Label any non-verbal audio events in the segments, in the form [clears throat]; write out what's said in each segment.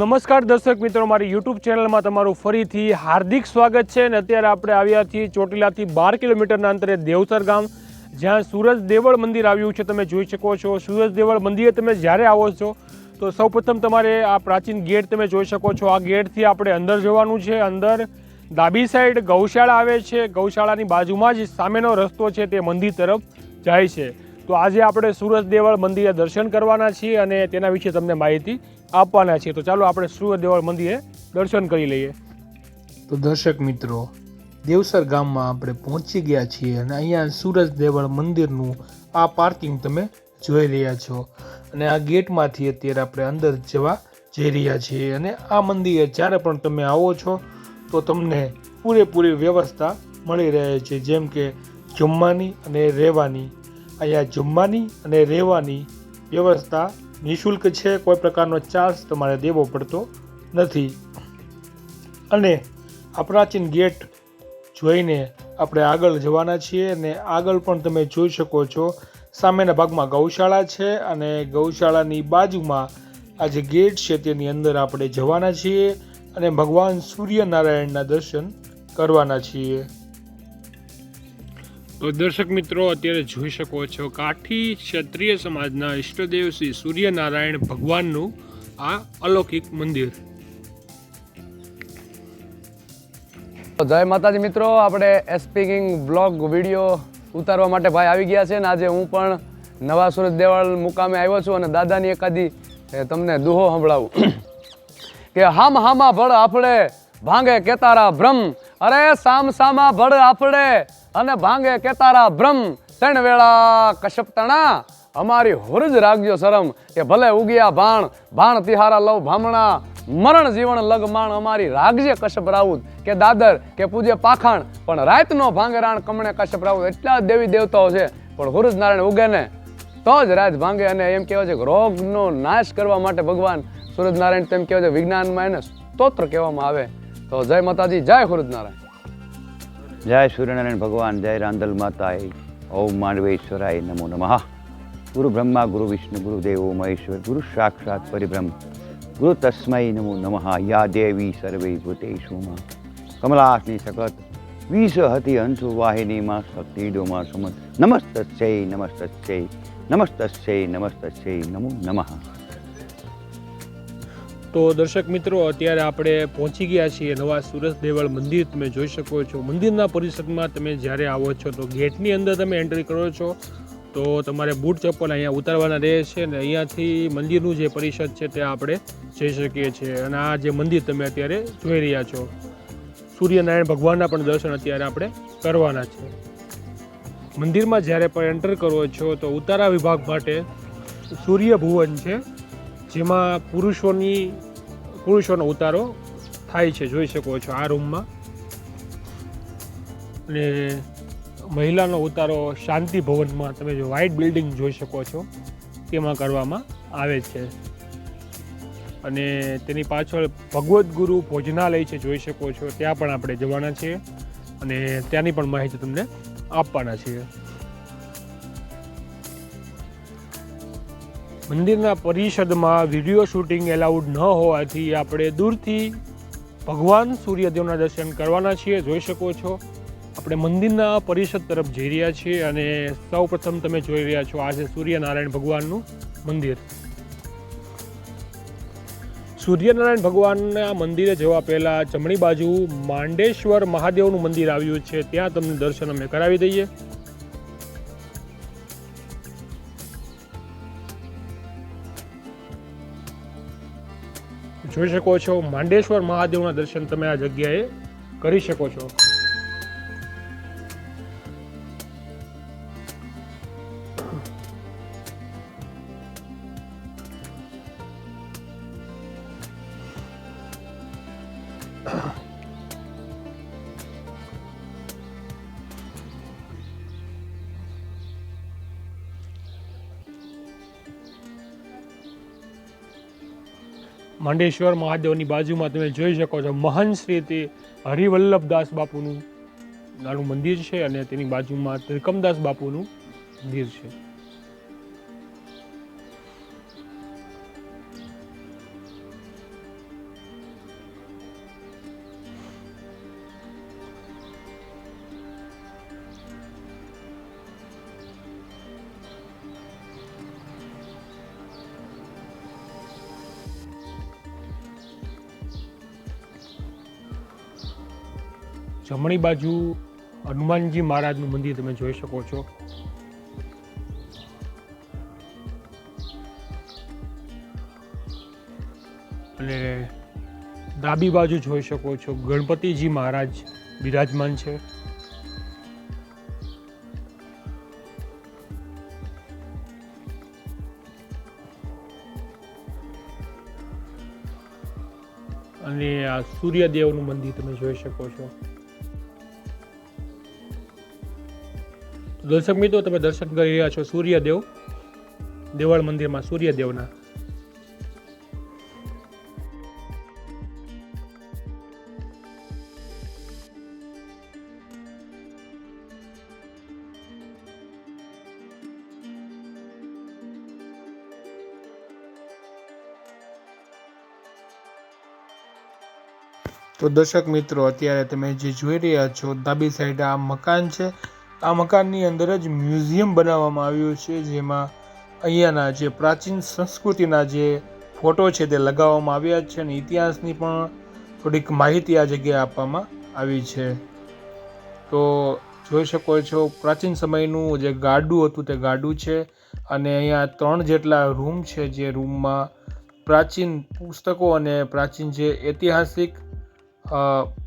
નમસ્કાર દર્શક મિત્રો, મારી યુટ્યુબ ચેનલમાં તમારું ફરીથી હાર્દિક સ્વાગત છે અને અત્યારે આપણે આવ્યા છીએ ચોટીલાથી બાર કિલોમીટરના અંતરે દેવસર ગામ, જ્યાં સૂરજ દેવળ મંદિર આવ્યું છે. તમે જોઈ શકો છો, સૂરજ દેવળ મંદિરે તમે જ્યારે આવો છો, તો સૌપ્રથમ તમારે આ પ્રાચીન ગેટ તમે જોઈ શકો છો. આ ગેટથી આપણે અંદર જવાનું છે. અંદર ડાબી સાઈડ ગૌશાળા આવે છે. ગૌશાળાની બાજુમાં જ સામેનો રસ્તો છે તે મંદિર તરફ જાય છે. તો આજે આપણે સુરજ દેવળ મંદિરે દર્શન કરવાના છીએ અને તેના વિશે તમને માહિતી આપવાના છીએ. તો ચાલો આપણે સુરજ દેવળ મંદિરે દર્શન કરી લઈએ. તો દર્શક મિત્રો, દેવસર ગામમાં આપણે પહોંચી ગયા છીએ અને અહીંયા સૂરજ દેવળ મંદિરનું આ પાર્કિંગ તમે જોઈ રહ્યા છો. અને આ ગેટમાંથી અત્યારે આપણે અંદર જવા જઈ રહ્યા છીએ અને આ મંદિરે જ્યારે પણ તમે આવો છો, તો તમને પૂરેપૂરી વ્યવસ્થા મળી રહે છે. જેમ કે જમવાની અને રહેવાની. અહીંયા જમવાની અને રહેવાની વ્યવસ્થા નિઃશુલ્ક છે, કોઈ પ્રકારનો ચાર્જ તમારે દેવો પડતો નથી. અને આ પ્રાચીન ગેટ જોઈને આપણે આગળ જવાના છીએ અને આગળ પણ તમે જોઈ શકો છો, સામેના ભાગમાં ગૌશાળા છે અને ગૌશાળાની બાજુમાં આ જે ગેટ છે તેની અંદર આપણે જવાના છીએ અને ભગવાન સૂર્યનારાયણના દર્શન કરવાના છીએ. તો દર્શક મિત્રો, અત્યારે જોઈ શકો છો કાઠી ક્ષત્રિય સમાજના ઈષ્ટદેવ શ્રી સૂર્યનારાયણ ભગવાનનું આ અલૌકિક મંદિર. જય માતાજી મિત્રો, આપણે સ્પીકિંગ બ્લોગ વીડિયો ઉતારવા માટે ભાઈ આવી ગયા છે ને આજે હું પણ નવા સુરત દેવાળ મુકામે આવ્યો છું અને દાદાની એકાદી તમને દુહો સંભળાવું. [clears throat] કે હામ હામા ભળ આપણે ભાંગે કેતારા ભ્રમ. અરે સામ સામા ભળ આફડે અને ભાંગે કે તારા બ્રહ્મ ત્રણ વેળા કશપતણા. અમારી હુરજ રાખજો શરમ. કે ભલે ઉગ્યા ભાણ ભાણ તિહારા લવ ભામણા. મરણ જીવન લગમાણ અમારી રાખજે કશ્યપ રાઉત કે દાદર, કે પૂજ્ય પાખાણ. પણ રાતનો ભાંગરાણ કમણે કશ્યપ રાઉત એટલા દેવી દેવતાઓ છે. પણ હુરજ નારાયણ ઉગે ને, તો જ રાજ ભાંગે અને એમ કહેવાય છે કે રોગનો નાશ કરવા માટે ભગવાન સૂરજ નારાયણ તેમ કહેવાય છે. વિજ્ઞાનમાં એને સ્તોત્ર કહેવામાં આવે. તો જય માતાજી, જય સૂરજ નારાયણ. જય સૂર્યનારાયણ ભગવાન, જય રાંદલ માતાય ઓમ માંડવેશ્વરાય નમો નમઃ. ગુરુ બ્રહ્મા, ગુરુ વિષ્ણુ, ગુરુ દેવો મહેશ્વર ગુરુ સાક્ષાત પરિબ્રહ્મ ગુરુ તસ્મય નમો નમઃ, યા દેવી સર્વે ભૂતેશુમાં કમલાસની સખત વિષ હતી હંસુ વાહિનીમાં શક્તિ ડોમાં સમત. નમસ્તસ્ય નમસ્તસ્ય નમસ્તસ્ય નમસ્તસ્ય નમો નમઃ. તો દર્શક મિત્રો, અત્યારે આપણે પહોંચી ગયા છીએ નવા સુરજ દેવળ મંદિર. તમે જોઈ શકો છો, મંદિરના પરિસરમાં તમે જ્યારે આવો છો તો ગેટની અંદર તમે એન્ટ્રી કરો છો. તો તમારે બૂટ ચપ્પલ અહીંયા ઉતારવાના રહે છે અને અહીંયાથી મંદિરનું જે પરિષદ છે તે આપણે જઈ શકીએ છીએ. અને આ જે મંદિર તમે અત્યારે જોઈ રહ્યા છો, સૂર્યનારાયણ ભગવાનના પણ દર્શન અત્યારે આપણે કરવાના છે. મંદિરમાં જ્યારે પણ એન્ટર કરો છો તો ઉતારા વિભાગ માટે સૂર્ય ભુવન છે. જેમાં પુરુષોની, પુરુષોનો ઉતારો થાય છે. જોઈ શકો છો આ રૂમમાં. અને મહિલાનો ઉતારો શાંતિ ભવનમાં તમે જો વ્હાઇટ બિલ્ડિંગ જોઈ શકો છો, તેમાં કરવામાં આવે છે. અને તેની પાછળ ભગવદ્ ગુરુ ભોજનાલય છે, જોઈ શકો છો. ત્યાં પણ આપણે જવાના છીએ અને ત્યાંની પણ માહિતી તમને આપવાના છીએ. મંદિરના પરિષદમાં વીડિયો શૂટિંગ એલાઉડ ન હોવાથી આપણે દૂરથી ભગવાન સૂર્યદેવના દર્શન કરવાના છીએ, જોઈ શકો છો. આપણે મંદિરના પરિષદ તરફ જઈ રહ્યા છીએ અને સૌ પ્રથમ તમે જોઈ રહ્યા છો, આ છે સૂર્યનારાયણ ભગવાનનું મંદિર. સૂર્યનારાયણ ભગવાનના મંદિરે જવા પહેલાં જમણી બાજુ માંડેશ્વર મહાદેવનું મંદિર આવ્યું છે, ત્યાં તમને દર્શન અમે કરાવી દઈએ. જોઈ શકો છો. માંડેશ્વર મહાદેવના દર્શન તમે આ જગ્યાએ કરી શકો છો. માંડેશ્વર મહાદેવની બાજુમાં તમે જોઈ શકો છો મહંત શ્રી તે હરિવલ્લભદાસ બાપુનું નાનું મંદિર છે અને તેની બાજુમાં ત્રિકમદાસ બાપુનું મંદિર છે. જમણી બાજુ હનુમાનજી મહારાજનું મંદિર તમે જોઈ શકો છો. અને ડાબી બાજુ જોઈ શકો છો, ગણપતિજી મહારાજ બિરાજમાન છે. અને આ સૂર્યદેવનું મંદિર તમે જોઈ શકો છો. દર્શક મિત્રો, તમે દર્શન કરી રહ્યા છો સૂર્યદેવ. દેવાળ મંદિરમાં સૂર્યદેવના. તો દર્શક મિત્રો, અત્યારે તમે જે જોઈ રહ્યા છો, ડાબી સાઈડ આ મકાન છે. આ મકાનની અંદર જ મ્યુઝિયમ બનાવવામાં આવ્યું છે, જેમાં અહીંયાના જે પ્રાચીન સંસ્કૃતિના જે ફોટો છે તે લગાવવામાં આવ્યા છે અને ઇતિહાસની પણ થોડીક માહિતી આ જગ્યાએ આપવામાં આવી છે. તો જોઈ શકો છો, પ્રાચીન સમયનું જે ગાડું હતું તે ગાડું છે અને અહીંયા ત્રણ જેટલા રૂમ છે જે રૂમમાં પ્રાચીન પુસ્તકો અને પ્રાચીન જે ઐતિહાસિક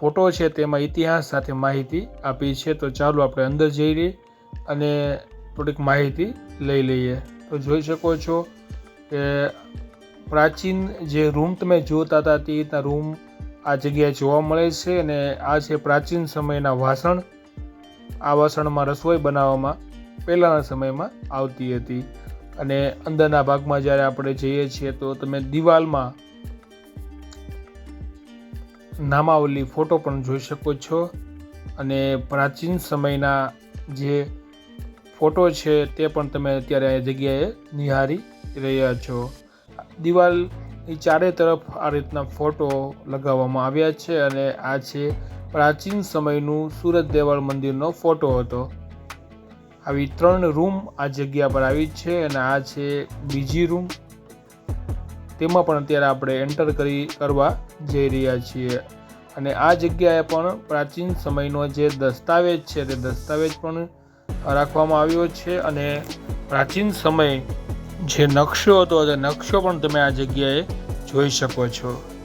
ફોટો છે તેમાં ઇતિહાસ સાથે માહિતી આપી છે. તો ચાલો આપણે અંદર જઈ રહીએ અને થોડીક માહિતી લઈ લઈએ. તો જોઈ શકો છો કે પ્રાચીન જે રૂમ તમે જોતા હતા તે રીતના રૂમ આ જગ્યાએ જોવા મળે છે અને આ છે પ્રાચીન સમયના વાસણ. આ વાસણમાં રસોઈ બનાવવામાં પહેલાંના સમયમાં આવતી હતી. અને અંદરના ભાગમાં જ્યારે આપણે જઈએ છીએ તો તમે દિવાલમાં નામાવલી ફોટો પણ જોઈ શકો છો. અને પ્રાચીન સમયના જે ફોટો છે તે પણ તમે અત્યારે આ જગ્યાએ નિહાળી રહ્યા છો. દિવાલની ચારે તરફ આ રીતના ફોટો લગાવવામાં આવ્યા છે અને આ છે પ્રાચીન સમયનું સુરત દેવળ મંદિરનો ફોટો હતો. આવી ત્રણ રૂમ આ જગ્યા પર આવી છે અને આ છે બીજી રૂમ. તેમાં પણ અત્યારે આપણે એન્ટર કરી કરવા જઈ રહ્યા છીએ. અને આ જગ્યાએ પણ પ્રાચીન સમયનો જે દસ્તાવેજ છે, તે દસ્તાવેજ પણ રાખવામાં આવ્યો છે અને પ્રાચીન સમય જે નકશો હતો, તે નકશો પણ તમે આ જગ્યાએ જોઈ શકો છો.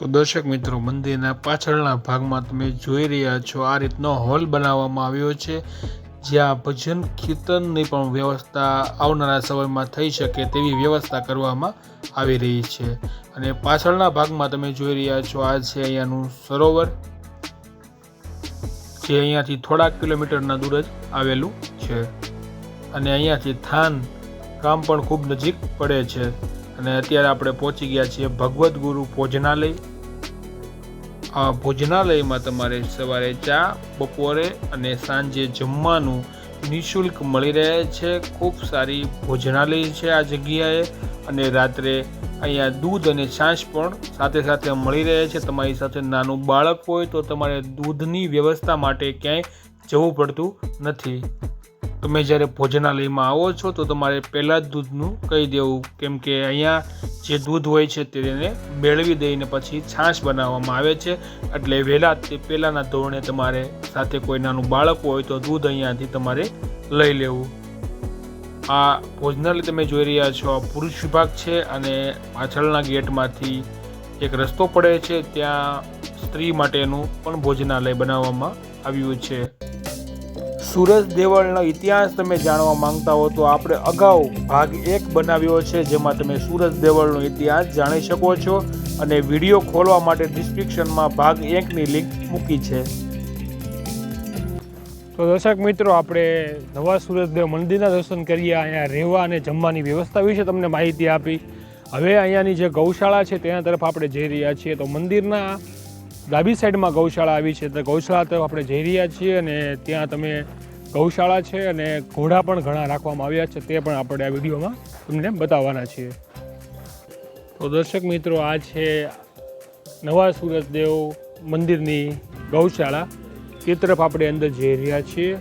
તો દર્શક મિત્રો, મંદિરના પાછળના ભાગમાં તમે જોઈ રહ્યા છો, આ રીતનો હોલ બનાવવામાં આવ્યો છે, જ્યાં ભજન કીર્તનની પણ વ્યવસ્થા આવનારા સમયમાં થઈ શકે તેવી વ્યવસ્થા કરવામાં આવી રહી છે. અને પાછળના ભાગમાં તમે જોઈ રહ્યા છો, આ છે અહીંયાનું સરોવર, જે અહીંયાથી થોડાક કિલોમીટરના દૂર જ આવેલું છે. અને અહીંયાથી થાન ગામ પણ ખૂબ નજીક પડે છે. અને અત્યારે આપણે પહોંચી ગયા છીએ ભગવદ્ ગુરુ ભોજનાલય. ભોજનાલયમાં તમારે સવારે ચા, બપોરે અને સાંજે જમવાનું નિઃશુલ્ક મળી રહે છે. ખૂબ સારી ભોજનાલય છે આ જગ્યાએ અને રાત્રે અહીંયા દૂધ અને છાશ પણ સાથે સાથે મળી રહે છે. તમારી સાથે નાનું બાળક હોય તો તમારે દૂધની વ્યવસ્થા માટે ક્યાંય જવું પડતું નથી. તમે જ્યારે ભોજનાલયમાં આવો છો, તો તમારે પહેલાં જ દૂધનું કહી દેવું. કેમ કે અહીંયા જે દૂધ હોય છે તેને મેળવી દઈને પછી છાશ બનાવવામાં આવે છે. એટલે વહેલા તે પહેલાંના ધોરણે તમારે સાથે કોઈ નાનું બાળક હોય, તો દૂધ અહીંયાથી તમારે લઈ લેવું. આ ભોજનાલય તમે જોઈ રહ્યા છો, આ પુરુષ વિભાગ છે અને પાછળના ગેટમાંથી એક રસ્તો પડે છે. ત્યાં સ્ત્રી માટેનું પણ ભોજનાલય બનાવવામાં આવ્યું છે. સુરત દેવળનો ઇતિહાસ તમે જાણવા માંગતા હો તો આપણે અગાઉ ભાગ એક બનાવ્યો છે, જેમાં તમે સુરજ દેવળનો ઇતિહાસ જાણી શકો છો અને વીડિયો ખોલવા માટે ડિસ્ક્રિપ્શનમાં ભાગ એકની લિંક મૂકી છે. તો દર્શક મિત્રો, આપણે નવા સુરજદેવ મંદિરના દર્શન કરીએ. અહીંયા રહેવા અને જમવાની વ્યવસ્થા વિશે તમને માહિતી આપી. હવે અહીંયાની જે ગૌશાળા છે, તેના તરફ આપણે જઈ રહ્યા છીએ. તો મંદિરના ડાબી સાઈડમાં ગૌશાળા આવી છે. તો ગૌશાળા તરફ આપણે જઈ રહ્યા છીએ અને ત્યાં તમે ગૌશાળા છે અને ઘોડા પણ ઘણા રાખવામાં આવ્યા છે, તે પણ આપણે આ વિડીયોમાં તમને બતાવવાના છીએ. તો દર્શક મિત્રો, આ છે નવા સુરતદેવ મંદિરની ગૌશાળા. તે તરફ આપણે અંદર જઈ રહ્યા છીએ.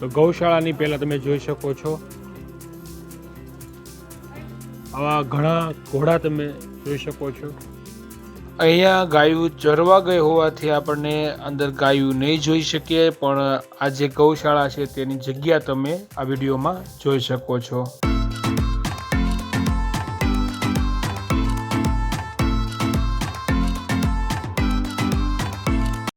તો ગૌશાળાની પહેલાં તમે જોઈ શકો છો. આવા ઘણા ઘોડા તમે જોઈ શકો છો. અહીંયા ગાયું ચરવા ગઈ હોવાથી આપણને અંદર ગાયું નહીં જોઈ શકીએ, પણ આ જે ગૌશાળા છે તેની જગ્યા તમે આ વિડીયોમાં જોઈ શકો છો.